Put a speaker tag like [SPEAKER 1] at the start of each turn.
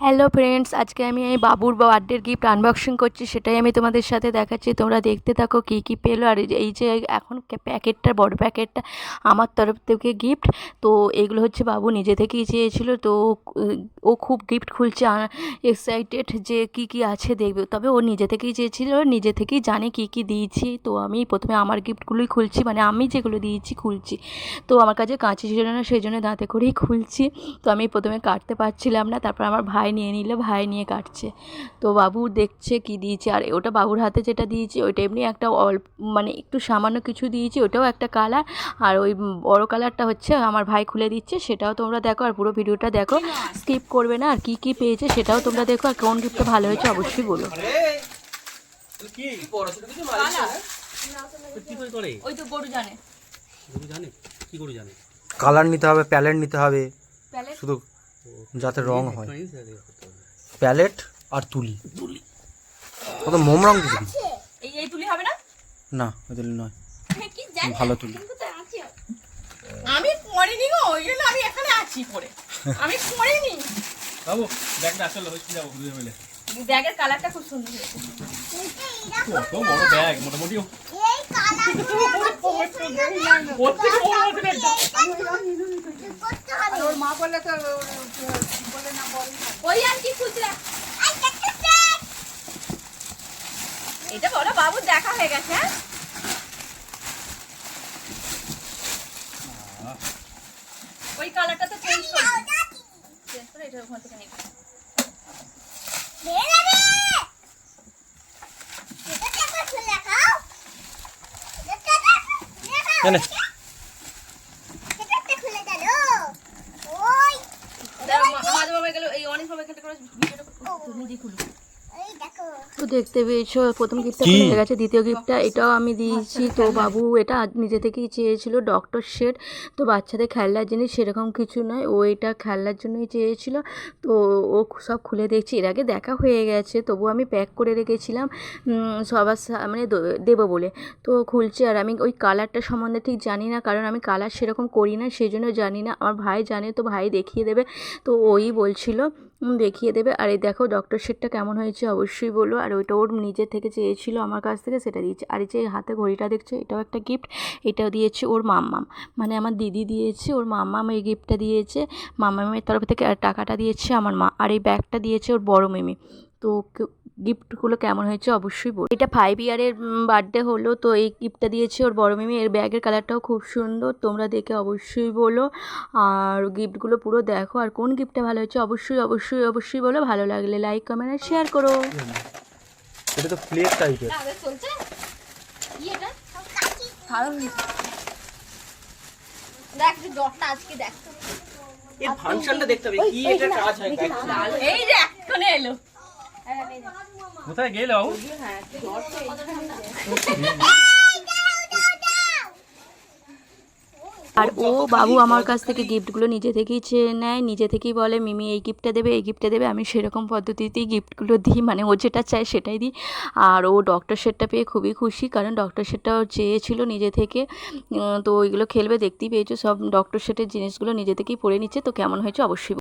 [SPEAKER 1] Hello friends আজকে আমি এই বাবুর বার্থডের গিফট আনবক্সিং করছি, সেটাই আমি তোমাদের সাথে দেখাচ্ছি। তোমরা দেখতে থাকো কী কী পেল, আর এই যে- এখন প্যাকেটটা বড় প্যাকেটটা আমার তরফ থেকে গিফট তো এগুলো হচ্ছে বাবু নিজে থেকেই চেয়েছিল, তো ও খুব গিফট খুলছে এক্সাইটেড যে কি কি আছে দেখবে। তবে ও নিজে থেকেই চেয়েছিল, নিজে থেকেই জানে কি কি দিয়েছি। তো আমি প্রথমে আমার গিফটগুলোই খুলছি মানে আমি যেগুলো দিয়েছি খুলছি। তো আমার কাছে কাঁচি ছিল না, সেই জন্য দাঁতে করেই খুলছি। তো আমি প্রথমে কাটতে পারছিলাম না, তারপর আমার ভাই নিয়ে নিলে ভাই নিয়ে কাটছে। তো বাবু দেখছে কি দিয়েছে আর ওটা বাবুর হাতে যেটা দিয়েছি ওইটা এমনি একটা অল্প মানে একটু সামান্য কিছু দিয়েছি ওটাও একটা কালার। আর ওই বড় কালারটা হচ্ছে আমার ভাই খুলে দিচ্ছে সেটাও তোমরা দেখো আর পুরো ভিডিওটা দেখো। স্কিপ করবে না আর কি কি পেয়েছে সেটাও তোমরা দেখো আর কোন গিফটটা ভালো হয়েছে অবশ্যই বলো।
[SPEAKER 2] কি পড়াশোনা কিছু মারিস না
[SPEAKER 3] কি করে করে
[SPEAKER 1] ওই তো গরু জানে
[SPEAKER 3] গরু জানে কি গরু জানে
[SPEAKER 4] কালার নিতে হবে প্যালেট নিতে হবে। শুধু যাতে রং হয়। প্যালেট আর তুলি। কত মোম রং দিবি?
[SPEAKER 1] এই এই তুলি হবে না?
[SPEAKER 4] না ওই তুলি নয়। ভালো তুলি।
[SPEAKER 1] আমি পড়িনি গো ওই জন্য আমি এখানে আছি পরে আমি পড়িনি।
[SPEAKER 2] বাবু ব্যাগটা আসলে হচ্ছে যাব দুজন মিলে।
[SPEAKER 1] ব্যাগের কালারটা খুব সুন্দর হয়েছে।
[SPEAKER 2] কত বড় ব্যাগ মোটামুটি প্রত্যেক বড় আছে ব্যাগটা
[SPEAKER 1] ওই আর কি খুচরা এটা বলো বাবু দেখা হয়ে গেছে হ্যাঁ? ওই কালারটা তো চেঞ্জ করে চেঞ্জ করে এটা ওখান থেকে নিয়ে মাঝে গেল এই অনেক সময় এখানটা করে ভিডিওটা খুলো। তো দেখতে পেয়েছ প্রথম গিফটটা? হয়ে গেছে দ্বিতীয় গিফটটা এটাও আমি দিয়েছি। তো বাবু এটা নিজে থেকেই চেয়েছিল ডক্টর শেড তো বাচ্চাদের খেলনার জিনিস সেরকম কিছু নয় ও এটা খেলনার জন্যই চেয়েছিল। তো ও সব খুলে দেখছি এর আগে দেখা হয়ে গেছে তবু আমি প্যাক করে রেখেছিলাম। সবার সা- মানে দেবো বলে। তো খুলছে আর আমি ওই কালারটা সম্বন্ধে ঠিক জানি না কারণ আমি কালার সেরকম করি না সেই জন্য জানি না। আমার ভাই জানে তো ভাই দেখিয়ে দেবে। তো ওই বলছিল দেখিয়ে দেবে। আর এই দেখো ডক্টর শেটটা কেমন হয়েছে অবশ্যই বলো। আর ওইটা ওর নিজের থেকে চেয়েছিল আমার কাছ থেকে, সেটা দিয়েছে। আর এই যে হাতে ঘড়িটা দেখছ, এটাও একটা গিফট এটাও দিয়েছে ওর মাম্মাম। মানে আমার দিদি দিয়েছে, ওর মাম্মাম এই গিফটটা দিয়েছে। মাম্মামের তরফ থেকে টাকাটা দিয়েছে আমার মা। আর এই ব্যাগটা দিয়েছে ওর বড় মেমি। তো গিফটগুলো কেমন হয়েছে অবশ্যই বল এটা ফাইভ ইয়ারের বার্থডে হলো তো এই গিফটটা দিয়েছে ওর বড় মেমি। এর ব্যাগের কালারটাও খুব সুন্দর তোমরা দেখে অবশ্যই বলো। আর গিফটগুলো পুরো দেখো আর কোন গিফটটা ভালো হয়েছে অবশ্যই অবশ্যই অবশ্যই বলো। ভালো লাগলে লাইক কমেন্ট আর শেয়ার করো।
[SPEAKER 4] এটা তো প্লেট টাইপের
[SPEAKER 1] দেখ ডটটা আজকে দেখ।
[SPEAKER 2] এই ফাংশনটা দেখতে হবে কি এটা কাজ হয়
[SPEAKER 1] এই যে এক্ষণে এলো।
[SPEAKER 2] কোথায় গেল
[SPEAKER 1] আর ও বাবু আমার কাছ থেকে গিফটগুলো নিজে থেকেই চেয়ে নেয়, নিজে থেকেই বলে, মিমি, এই গিফটটা দেবে, এই গিফটটা দেবে। আমি সেরকম পদ্ধতিতেই গিফটগুলো দিই মানে ও যেটা চায় সেটাই দিই। আর ও ডক্টর সেটটা পেয়ে খুবই খুশি, কারণ ডক্টর সেটটা ও চেয়েছিল নিজে থেকে। তো ওইগুলো খেলবে, দেখতেই পেয়েছ, সব ডক্টর সেটের জিনিসগুলো নিজে থেকেই পড়ে নিচ্ছে। তো কেমন হয়েছে, অবশ্যই